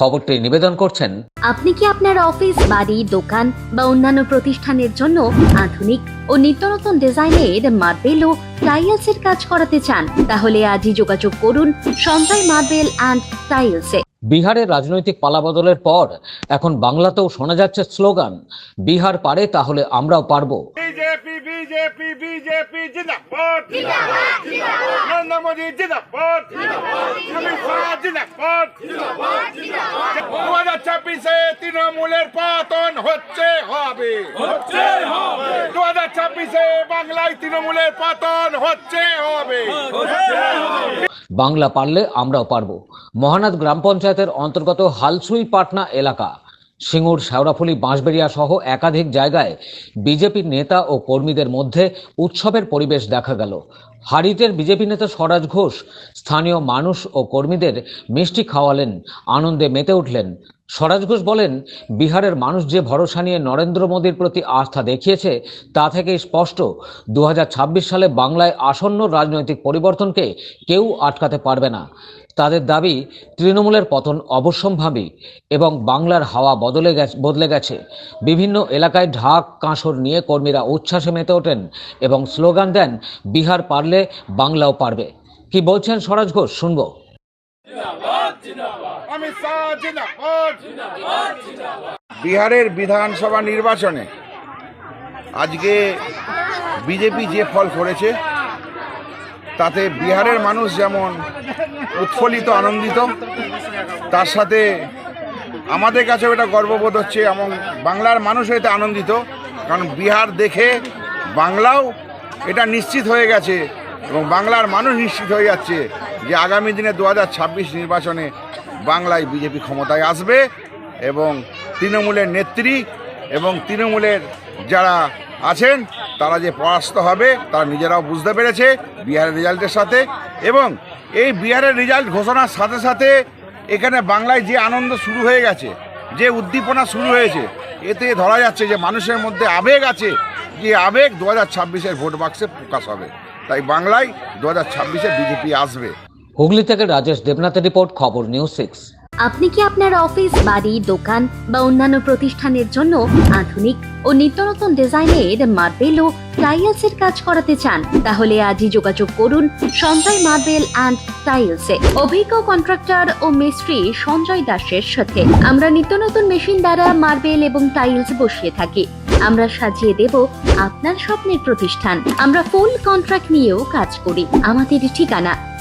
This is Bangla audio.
খবরটি নিবেদন করছেন আপনি কি আপনার অফিস বাড়ি দোকান বা অন্যান্য প্রতিষ্ঠানের জন্য আধুনিক ও নিত্যনতন ডিজাইনের মার্বেল ও টাইলস এর কাজ করাতে চান? তাহলে আজই যোগাযোগ করুন সঞ্জয় মার্বেল অ্যান্ড টাইলস। বিহারের রাজনৈতিক পালাবদলের পর এখন বাংলাতেও শোনা যাচ্ছে স্লোগান বিহার পারে তাহলে আমরাও পারব। BJP BJP. बीजेपी जिंदाबाद जिंदाबाद नरेंद्र मोदी जिंदाबाद अमित शाह जिंदाबाद দু হাজার ছাব্বিশে তৃণমূলের পতন হচ্ছে হবে দু হাজার ছাব্বিশে বাংলায় তৃণমূলের পতন হচ্ছে হবে বাংলা পারলে আমরাও পারবো মহানাদ গ্রাম পঞ্চায়েতের অন্তর্গত হালসুই পাটনা এলাকা সিঙ্গুর শেওড়াফুলি বাঁশবেড়িয়া সহ একাধিক জায়গায় বিজেপির নেতা ও কর্মীদের মধ্যে উৎসবের পরিবেশ দেখা গেল। হারিতের বিজেপি নেতা স্বরাজ ঘোষ স্থানীয় মানুষ ও কর্মীদের মিষ্টি খাওয়ালেন, আনন্দে মেতে উঠলেন। স্বরাজ ঘোষ বলেন, বিহারের মানুষ যে ভরসা নিয়ে নরেন্দ্র মোদীর প্রতি আস্থা দেখিয়েছে, তা থেকেই স্পষ্ট দু হাজার ছাব্বিশ সালে বাংলায় আসন্ন রাজনৈতিক পরিবর্তনকে কেউ আটকাতে পারবে না। তাদের দাবি, তৃণমূলের পতন অবশ্যম্ভাবী এবং বাংলার হাওয়া বদলে গেছে বদলে গেছে। বিভিন্ন এলাকায় ঢাক কাঁসর নিয়ে কর্মীরা উচ্ছ্বাসে মেতে ওঠেন এবং স্লোগান দেন, বিহার পারলে বাংলাও পারবে। কি বলছেন স্বরাজ ঘোষ? শুনব। বিহারের বিধানসভা নির্বাচনে আজকে বিজেপি যে ফল করেছে, তাতে বিহারের মানুষ যেমন উৎফুল্লিত, আনন্দিত, তার সাথে আমাদের কাছেও এটা গর্ববোধ হচ্ছে এবং বাংলার মানুষ এতে আনন্দিত, কারণ বিহার দেখে বাংলাও এটা নিশ্চিত হয়ে গেছে এবং বাংলার মানুষ নিশ্চিত হয়ে যাচ্ছে যে আগামী দিনে দু হাজার ছাব্বিশ নির্বাচনে বাংলায় বিজেপি ক্ষমতায় আসবে এবং তৃণমূলের নেত্রী এবং তৃণমূলের যারা আছেন, তারা যে পরাস্ত হবে, তারা নিজেরাও বুঝতে পেরেছে বিহারের রেজাল্টের সাথে এবং এই বিহারের রেজাল্ট ঘোষণার সাথে সাথে এখানে বাংলায় যে আনন্দ শুরু হয়ে গেছে, যে উদ্দীপনা শুরু হয়েছে, এতে ধরা যাচ্ছে যে মানুষের মধ্যে আবেগ আছে যে আবেগ দু হাজার ছাব্বিশের ভোট বাক্সে প্রকাশ হবে। তাই বাংলায় দু হাজার ছাব্বিশে বিজেপি আসবে। হুগলি থেকে রাজেশ দেবনাথের রিপোর্ট, খবর নিউজ সিক্স। আপনি কি আপনার অফিস, বাড়ি, দোকান বা অন্যান্য প্রতিষ্ঠানের জন্য আধুনিক ও নিত্য নতুন ডিজাইনের মার্বেল ও টাইলসের কাজ করাতে চান? তাহলে আজই যোগাযোগ করুন সঞ্জয় মার্বেল অ্যান্ড টাইলস। এ অভিজ্ঞ কন্ট্রাক্টর ও মিস্ত্রি সঞ্জয় দাসের সাথে আমরা নিত্য নতুন মেশিন দ্বারা মার্বেল এবং টাইলস বসিয়ে থাকি। আমরা সাজিয়ে দেব আপনার স্বপ্নের প্রতিষ্ঠান। আমরা ফুল কন্ট্রাক্ট নিয়েও কাজ করি। আমাদের ঠিকানা